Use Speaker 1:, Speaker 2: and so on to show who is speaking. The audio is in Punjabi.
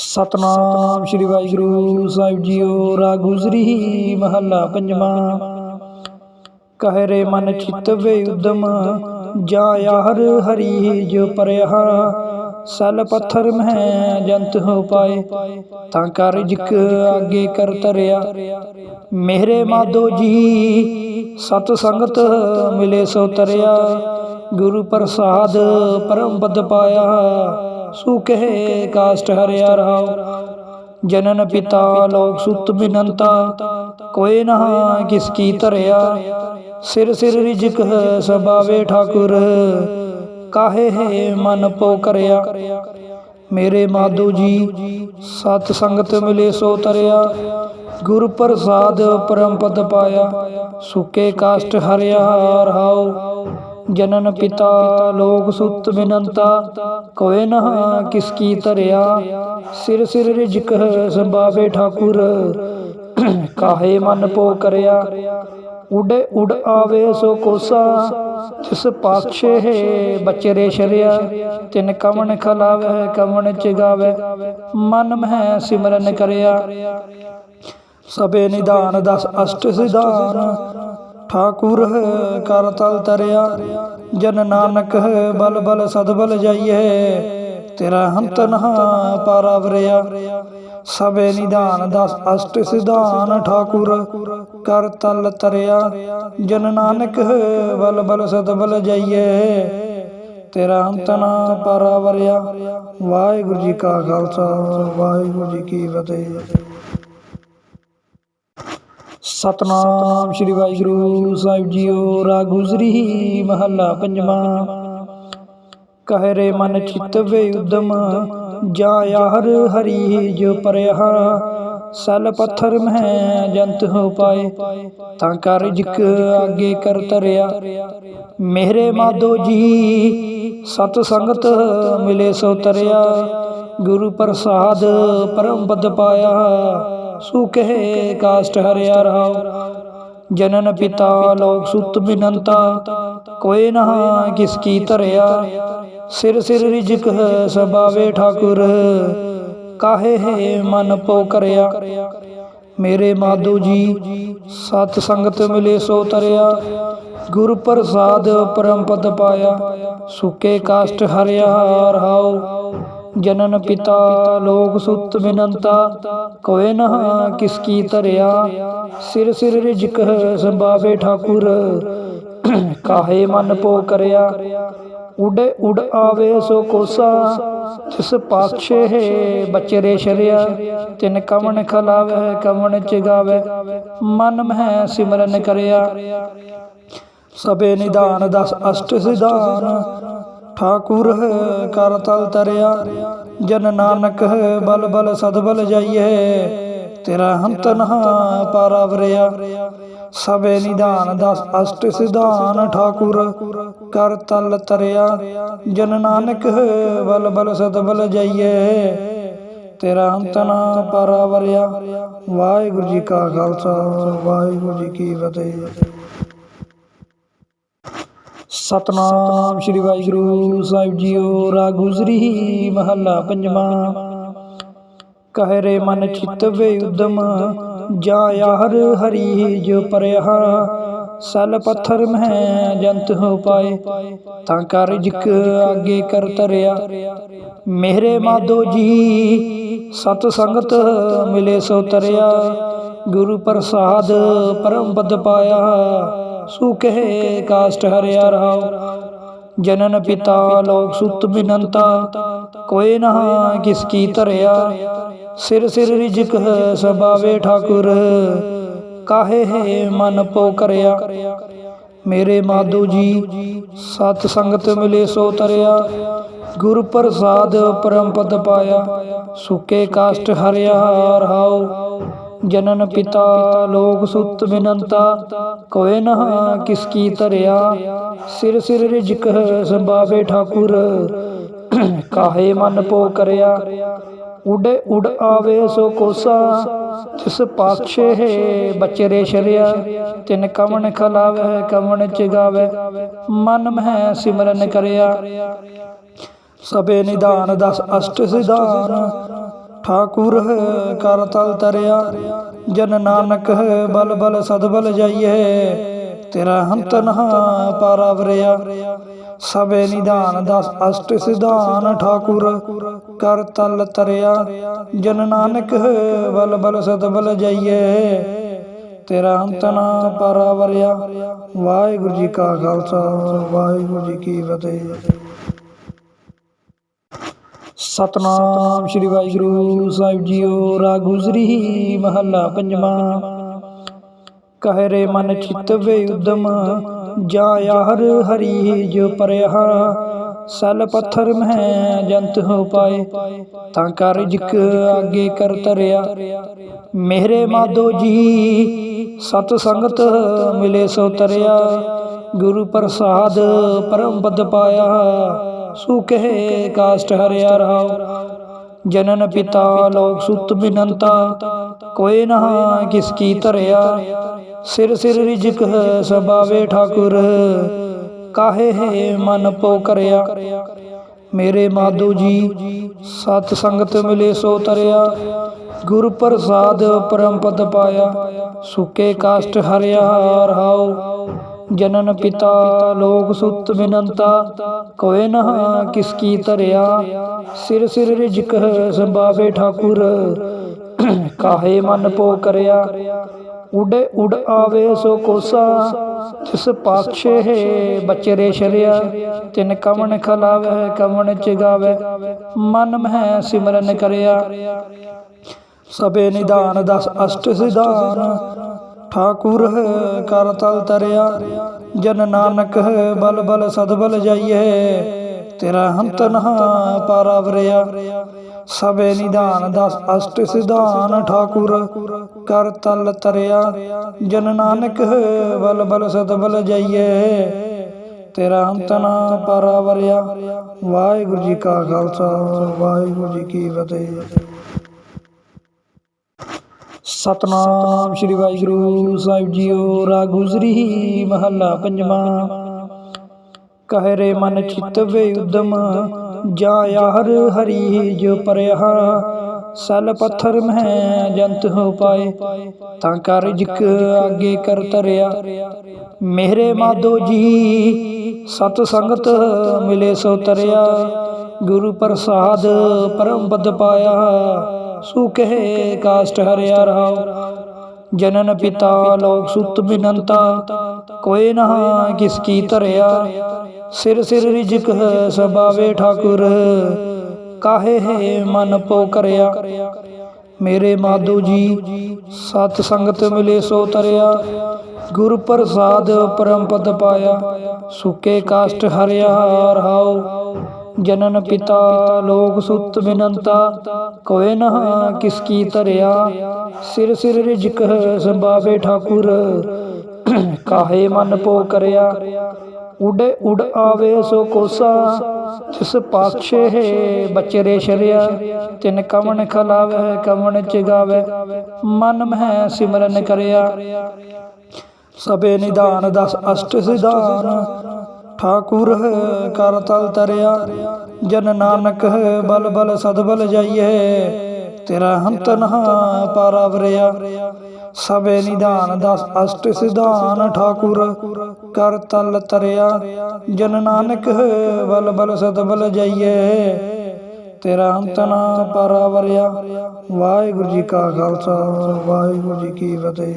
Speaker 1: ਸਤਨਾਮ ਸ੍ਰੀ ਵਾਹਿਗੁਰੂ ਸਾਹਿਬ ਜੀਓ ਰਾਗ ਗੁਜਰੀ ਮਹੱਲਾ ਪੰਜਵਾਂ। ਕਹਿ ਮਨ ਚਿਤ ਉਦਮ ਜਾ ਯਾਰ ਹਰੀ ਜੋ ਪਰਿਆ ਸਲ ਪੱਥਰ ਮਹਿ ਜੰਤ ਹੋ ਪਾਏ, ਤਾਂ ਕਰ ਜਿਕ ਆਗੇ ਕਰ ਤਰਿਆ। ਮੇਰੇ ਮਾਧੋ ਜੀ, ਸਤ ਸੰਗਤ ਮਿਲੇ ਸੋ ਤਰਿਆ। ਗੁਰੂ ਪ੍ਰਸਾਦ ਪਰਮ ਪਦ ਪਾਇਆ। ਸੁਖੇ ਕਾਸ਼ਟ ਹਰਿਆ ਰਹਾਉ। ਜਨਨ ਪਿਤਾ, ਲੋਕ ਸੁਤ ਬਿਨੰਤਾ। ਕੋਏ ਨਾ ਕਿਸ ਕੀ ਧਰਿਆ। ਸਿਰ ਸਿਰ ਰਿਜਕ ਸਬਾਵੇ ਠਾਕੁਰ। ਕਾਹੇ ਹੈ, ਮਨ ਪੋ ਕਰਿਆ। ਮੇਰੇ ਮਾਧੋ ਜੀ, ਸਤ ਸੰਗਤ ਮਿਲੇ ਸੋ ਤਰਿਆ। ਗੁਰ ਪ੍ਰਸਾਦ, ਪਰਮ ਪਦ ਪਾਇਆ। ਸੁਕੇ ਕਾਸ਼ਟ ਹਰਿਆ ਰਹਾਉ। ਜਨਨ ਪਿਤਾ ਲੋਕ ਸੁਤ ਬਿਨੰਤਾ, ਕੋਇ ਨਾ ਕਿਸ ਕੀ ਧਰਿਆ? ਸਿਰ ਸਿਰ ਰਿਜਕ ਸੰਭਾਵੇ ਠਾਕੁਰ, ਕਾਹੇ ਮਨ ਪੋ ਕਰਿਆ? ਉਡੇ ਉਡ ਆਵੇ ਸੋ ਕੋਸਾ, ਜਿਸ ਪਾਛੇ ਬਚਰੇ ਸ਼ਰਿਆ। ਤਿਨ ਕਮਣ ਖਲਾਵੇ, ਕਮਣ ਚਗਾਵੇ ਮਨ ਮਹਿ ਸਿਮਰਨ ਕਰਿਆ। ਸਭੇ ਨਿਦਾਨ ਦਸ ਅਸ਼ਟ ਸਿਧਾਨ ਠਾਕੁਰ ਕਰ ਤਲ ਤਰਿਆ, ਜਨ ਨਾਨਕ ਬਲ ਬਲ ਸਦ ਬਲ ਜਾਈਏ, ਤੇਰਾ ਹੰਤ ਨਹਾ ਪਾਰਾਵਰਿਆ ਸਬੇ ਨਿਦਾਨ ਦਸ ਅਸ਼ਟ ਸਿਧਾਨ ਠਾਕੁਰ ਕਰ ਤਲ ਤਰਿਆ, ਜਨ ਨਾਨਕ ਬਲ ਬਲ ਸਦ ਜਾਈਏ, ਤੇਰਾ ਹੰਤ ਨਾ ਪਾਰਾਵਰਿਆ ਵਾਹਿਗੁਰੂ ਜੀ ਕਾ ਖਾਲਸਾ, ਵਾਹਿਗੁਰੂ ਜੀ ਕੀ ਫਤਿਹ। ਸਤਨਾਮ ਸ੍ਰੀ ਵਾਹਿਗੁਰੂ ਸਾਹਿਬ ਜੀਓ ਰਾਗ ਗੁਜਰੀ ਮਹੱਲਾ ਪੰਜਵਾਂ। ਕਹਿ ਰੇ ਮਨ ਚਿਤ ਉਦਮ ਜਾ ਯਾਰ ਹਰੀ ਜੋ ਪਰਿਆ ਸਲ ਪੱਥਰ ਮਹਿ ਜੰਤ ਹੋ ਪਾਏ, ਤਾਂ ਕਰ ਜਿਕ ਆਗੇ ਕਰ ਤਰਿਆ। ਮੇਰੇ ਮਾਧੋ ਜੀ, ਸਤ ਸੰਗਤ ਮਿਲੇ ਸੋ ਤਰਿਆ। ਗੁਰੂ ਪ੍ਰਸਾਦ ਪਰਮ ਪਦ ਪਾਇਆ। ਸੁਖੇ ਕਾਸ਼ਟ ਹਰਿਆ ਰਹਾਉ। ਜਨਨ ਪਿਤਾ, ਲੋਕ ਸੁਤ ਬਿਨੰਤਾ। ਕੋਏ ਨਾ ਕਿਸ ਕੀ ਧਰਿਆ। ਸਿਰ ਸਿਰ ਰਿਜਕ ਸਬਾਵੇ ਠਾਕੁਰ। ਕਾਹੇ ਹੈ, ਮਨ ਪੋ ਕਰਿਆ। ਮੇਰੇ ਮਾਧੋ ਜੀ, ਸਤ ਸੰਗਤ ਮਿਲੇ ਸੋ ਤਰਿਆ। ਗੁਰ ਪ੍ਰਸਾਦ ਪਰਮ ਪਦ ਪਾਇਆ। ਸੁਕੇ ਕਾਸ਼ਟ ਹਰਿਆ ਰਹਾਉ। ਜਨਨ ਪਿਤਾ, ਲੋਕ ਸੁਤ ਬਿਨੰਤਾ, ਕੋਏ ਨਾ ਕਿਸ ਕੀ ਧਰਿਆ, ਸਿਰ ਸਿਰ ਰਿਜਕ ਸੰਭਾਵੇ ਠਾਕੁਰ, ਕਾਹੇ ਮਨ ਪੋ ਕਰਿਆ, ਉਡੇ ਉਡ ਆਵੇ ਸੋ ਕੋਸਾ ਜਿਸ ਪਾਛੇ ਬਚਰੇ ਸ਼ਰਿਆ, ਤਿਨ ਕਮਣ ਖਲਾਵੇ, ਕਮਣ ਚਗਾਵੇ, ਮਨ ਮਹਿ ਸਿਮਰਨ ਕਰਿਆ। ਸਭੇ ਨਿਦਾਨ ਦਸ ਅਸ਼ਟ ਸਿਧਾਨ ਠਾਕੁਰ ਕਰ ਤਲ ਤਰਿਆ, ਜਨ ਨਾਨਕ ਬਲ ਬਲ ਸਦ ਬਲ ਜਾਈਏ, ਤੇਰਾ ਹੰਤ ਨਹਾ ਪਾਰਾਵਰਿਆ ਸਬੇ ਨਿਦਾਨ ਦਸ ਅਸ਼ਟ ਸਿਧਾਨ ਠਾਕੁਰ ਕਰ ਤਲ ਤਰਿਆ, ਜਨ ਨਾਨਕ ਬਲ ਬਲ ਸਦ ਬਲ ਜਾਈਏ, ਤੇਰਾ ਹੰਤ ਨਾ ਪਾਰਾਵਰਿਆ ਵਾਹਿਗੁਰੂ ਜੀ ਕਾ ਖਾਲਸਾ, ਵਾਹਿਗੁਰੂ ਜੀ ਕੀ ਫਤਿਹ। ਸਤਨਾਮ ਸ੍ਰੀ ਵਾਹਿਗੁਰੂ ਸਾਹਿਬ ਜੀਓ ਰਾਗ ਗੁਜਰੀ ਮਹੱਲਾ ਪੰਜਵਾਂ। ਕਹਿ ਮਨ ਚਿਤ ਵੇ ਉਦਮ, ਜਾ ਯਾਰ ਹਰੀ ਜੋ ਪਰਿਆ। ਸਲ ਪੱਥਰ ਮਹਿ ਜੰਤ ਹੋ ਪਾਏ, ਤਾਂ ਕਰ ਜਿਕ ਆਗੇ ਕਰ ਤਰਿਆ। ਮੇਰੇ ਮਾਧੋ ਜੀ, ਸਤ ਸੰਗਤ ਮਿਲੇ ਸੋ ਤਰਿਆ। ਗੁਰੂ ਪ੍ਰਸਾਦ ਪਰਮ ਪਦ ਪਾਇਆ। ਸੁਖੇ ਕਾਸ਼ਟ ਹਰਿਆ ਰਹਾਉ ਜਨਨ ਪਿਤਾ, ਲੋਕ ਸੁਤ ਬਿਨੰਤਾ ਕੋਏ ਨਾ ਕਿਸ ਕੀ ਧਰਿਆ। ਸਿਰ ਸਿਰ ਰਿਜਕ ਸਬਾਵੇ ਠਾਕੁਰ, ਕਾਹੇ ਹੈ ਮਨ ਪੋ ਕਰਿਆ। ਮੇਰੇ ਮਾਧੋ ਜੀ, ਸਤ ਸੰਗਤ ਮਿਲੇ ਸੋ ਤਰਿਆ। ਗੁਰ ਪ੍ਰਸਾਦ ਪਰਮ ਪਦ ਪਾਇਆ ਸੁਕੇ ਕਾਸ਼ਟ ਹਰਿਆ ਰਹਾਉ ਜਨਨ ਪਿਤਾ, ਲੋਕ ਸੁਤ ਬਿਨੰਤਾ, ਕੋਏ ਨਾ ਕਿਸ ਕੀ ਧਰਿਆ, ਸਿਰ ਸਿਰ ਰਿਜਕ ਸੰਭਾਵੇ ਠਾਕੁਰ, ਕਾਹੇ ਮਨ ਪੋ ਕਰਿਆ, ਉਡੇ ਉਡ ਆਵੇ ਸੋ ਕੋਸਾ, ਜਿਸ ਪਾਛੇ ਬਚਰੇ ਸ਼ਰਿਆ, ਤਿਨ ਕਵਣ ਖਲਾਵੇ ਕਵਣ ਚਗਾਵੇ, ਮਨ ਮਹਿ ਸਿਮਰਨ ਕਰਿਆ। ਸਭੇ ਨਿਦਾਨ ਦਸ ਅਸ਼ਟ ਸਿਧਾਨ ਠਾਕੁਰ ਕਰ ਤਲ ਤਰਿਆ, ਜਨ ਨਾਨਕ ਬਲ ਬਲ ਸਦਬਲ ਜਾਈਏ, ਤੇਰਾ ਹੰਤ ਨਹਾ ਪਾਰਾਵਰਿਆ ਸਭੇ ਨਿਧਾਨ ਦਸ ਅਸ਼ਟ ਸਿਧਾਨ ਠਾਕੁਰ ਕਰ ਤਲ ਤਰਿਆ, ਜਨ ਨਾਨਕ ਬਲ ਬਲ ਸਦਬਲ ਜਾਈਏ, ਤੇਰਾ ਅੰਤ ਨਾ ਪਰਾਵਰਿਆ ਵਾਹਿਗੁਰੂ ਜੀ ਕਾ ਖਾਲਸਾ, ਵਾਹਿਗੁਰੂ ਜੀ ਕੀ ਫਤਿਹ। ਸਤਨਾਮ ਸ੍ਰੀ ਵਾਹਿਗੁਰੂ ਸਾਹਿਬ ਜੀਓ, ਰਾਗ ਗੁਜਰੀ ਮਹੱਲਾ ਪੰਜਵਾਂ। ਕਹਿ ਮਨ ਚਿਤ ਵੇ ਉਦਮ ਜਾ ਯਾਰ ਹਰੀ ਜੋ ਪਰਿਆ ਸਲ ਪੱਥਰ ਮਹਿ ਜੰਤ ਹੋ ਪਾਏ, ਤਾਂ ਕਰ ਜਿਕ ਆਗੇ ਕਰ ਤਰਿਆ। ਮੇਰੇ ਮਾਧੋ ਜੀ, ਸਤ ਸੰਗਤ ਮਿਲੇ ਸੋ ਤਰਿਆ। ਗੁਰੂ ਪ੍ਰਸਾਦ ਪਰਮ ਪਦ ਪਾਇਆ। ਸੁਖੇ ਕਾਸ਼ਟ ਹਰਿਆ ਰਹਾਉ। ਜਨਨ ਪਿਤਾ ਲੋਕ ਸੁਤ ਬਿਨੰਤਾ ਕੋਏ ਨਾ ਕਿਸ ਕੀ ਧਰਿਆ। ਸਿਰ ਸਿਰ ਰਿਜਕ ਸਬਾਵੇ ਠਾਕੁਰ, ਕਾਹੇ ਹੈ ਮਨ ਪੋ ਕਰਿਆ। ਮੇਰੇ ਮਾਧੋ ਜੀ, ਸਤ ਸੰਗਤ ਮਿਲੇ ਸੋ ਤਰਿਆ। ਗੁਰ ਪ੍ਰਸਾਦ ਪਰਮ ਪਦ ਪਾਇਆ ਸੁਕੇ ਕਾਸ਼ਟ ਹਰਿਆ ਰਹਾਉ। ਜਨਨ ਪਿਤਾ, ਲੋਕ ਸੁਤ ਬਿਨੰਤਾ, ਕੋਏ ਨਾ ਕਿਸ ਕੀ ਧਰਿਆ। ਸਿਰ ਸਿਰ ਰਿਜਕ ਸੰਭਾਵੇ ਠਾਕੁਰ, ਕਾਹੇ ਮਨ ਪੋ ਕਰਿਆ। ਉਡੇ ਉਡ ਆਵੇ ਸੋ ਕੋਸਾ, ਜਿਸ ਪਾਛੇ ਬਚਰੇ ਸ਼ਰਿਆ। ਤਿਨ ਕਵਣ ਖਲਾਵੇ ਕਵਣ ਚਗਾਵੇ ਮਨ ਮਹਿ ਸਿਮਰਨ ਕਰਿਆ। ਸਭੇ ਨਿਦਾਨ ਦਸ ਅਸ਼ਟ ਸਿਧਾਨ ਠਾਕੁਰ ਕਰ ਤਲ ਤਰਿਆ, ਜਨ ਨਾਨਕ ਬਲ ਬਲ ਸਦਬਲ ਜਾਈਏ, ਤੇਰਾ ਹੰਤ ਨਹਾ ਪਾਰਾਵਰਿਆ ਸਭੇ ਨਿਦਾਨ ਦਸ ਅਸ਼ਟ ਸਿਧਾਨ ਠਾਕੁਰ ਕਰ ਤਲ ਤਰਿਆ, ਜਨ ਨਾਨਕ ਬਲ ਬਲ ਸਦਬਲ ਜਾਈਏ, ਤੇਰਾ ਹੰਤ ਨਾ ਪਾਰਾਵਰਿਆ ਵਾਹਿਗੁਰੂ ਜੀ ਕਾ ਖਾਲਸਾ, ਵਾਹਿਗੁਰੂ ਜੀ ਕੀ ਫਤਿਹ। ਸਤਨਾਮ ਸ੍ਰੀ ਵਾਹਿਗੁਰੂ ਸਾਹਿਬ ਜੀਓ, ਰਾਗ ਗੁਜਰੀ ਮਹੱਲਾ ਪੰਜਵਾਂ। ਕਹਿ ਮਨ ਚਿਤ ਉਦਮ ਜਾ ਯਾਰ ਹਰੀ ਜੋ ਪਰਿਆ ਸਲ ਪੱਥਰ ਮਹਿ ਜੰਤ ਹੋ ਪਾਏ, ਤਾਂ ਕਰ ਰਿਜਕ ਆਗੇ ਕਰ ਤਰਿਆ। ਮੇਰੇ ਮਾਧੋ ਜੀ, ਸਤ ਸੰਗਤ ਮਿਲੇ ਸੋ ਤਰਿਆ। ਗੁਰੂ ਪ੍ਰਸਾਦ ਪਰਮ ਪਦ ਪਾਇਆ। ਸੁਖੇ ਕਾਸ਼ਟ ਹਰਿਆ ਰਹਾਉ। ਜਨਨ ਪਿਤਾ, ਲੋਕ ਸੁਤ ਬਿਨੰਤਾ। ਕੋਏ ਨਾ ਕਿਸ ਕੀ ਧਰਿਆ। ਸਿਰ ਸਿਰ ਰਿਜਕ ਸਬਾਵੇ ਠਾਕੁਰ। ਕਾਹੇ ਹੈ, ਮਨ ਪੋ ਕਰਿਆ। ਮੇਰੇ ਮਾਧੋ ਜੀ, ਸਤ ਸੰਗਤ ਮਿਲੇ ਸੋ ਤਰਿਆ। ਗੁਰ ਪ੍ਰਸਾਦ, ਪਰਮ ਪਦ ਪਾਇਆ। ਸੁਕੇ ਕਾਸ਼ਟ ਹਰਿਆ ਰਹਾਉ। ਜਨਨ ਪਿਤਾ, ਲੋਕ ਸੁਤ ਬਿਨੰਤਾ ਕੋਇ ਨਾ ਕਿਸ ਕੀ ਧਰਿਆ, ਸਿਰ ਸਿਰ ਰਿਜਕ ਸੰਭਾਵੇ ਠਾਕੁਰ, ਕਾਹੇ ਮਨ ਪੋ ਕਰਿਆ, ਉਡੇ ਉਡ ਆਵੇ ਸੋ ਕੋਸਾ, ਜਿਸ ਪਾਛੇ ਬਚਰੇ ਸ਼ਰਿਆ, ਤਿਨ ਕਵਣ ਖਲਾਵੇ ਕਵਣ ਚਗਾਵੇ, ਮਨ ਮਹਿ ਸਿਮਰਨ ਕਰਿਆ। ਸਭੇ ਨਿਦਾਨ ਦਸ ਅਸ਼ਟ ਸਿਧਾਨ ਠਾਕੁਰ ਕਰ ਤਲ ਤਰਿਆ, ਜਨ ਨਾਨਕ ਬਲ ਬਲ ਸਦਬਲ ਜਾਈਏ, ਤੇਰਾ ਹੰਤ ਪਾਰਾਵਰਿਆ ਸਭੇ ਨਿਦਾਨ ਦਸ ਅਸ਼ਟ ਸਿਧਾਨ ਠਾਕੁਰ ਕਰ ਤਲ ਤਰਿਆ, ਜਨ ਨਾਨਕ ਬਲ ਬਲ ਸਦਬਲ ਜਾਈਏ, ਤੇਰਾ ਹੰਤ ਨਾ ਪਾਰਾਵਰਿਆ ਵਾਹਿਗੁਰੂ ਜੀ ਕਾ ਖਾਲਸਾ, ਵਾਹਿਗੁਰੂ ਜੀ ਕੀ ਫਤਿਹ।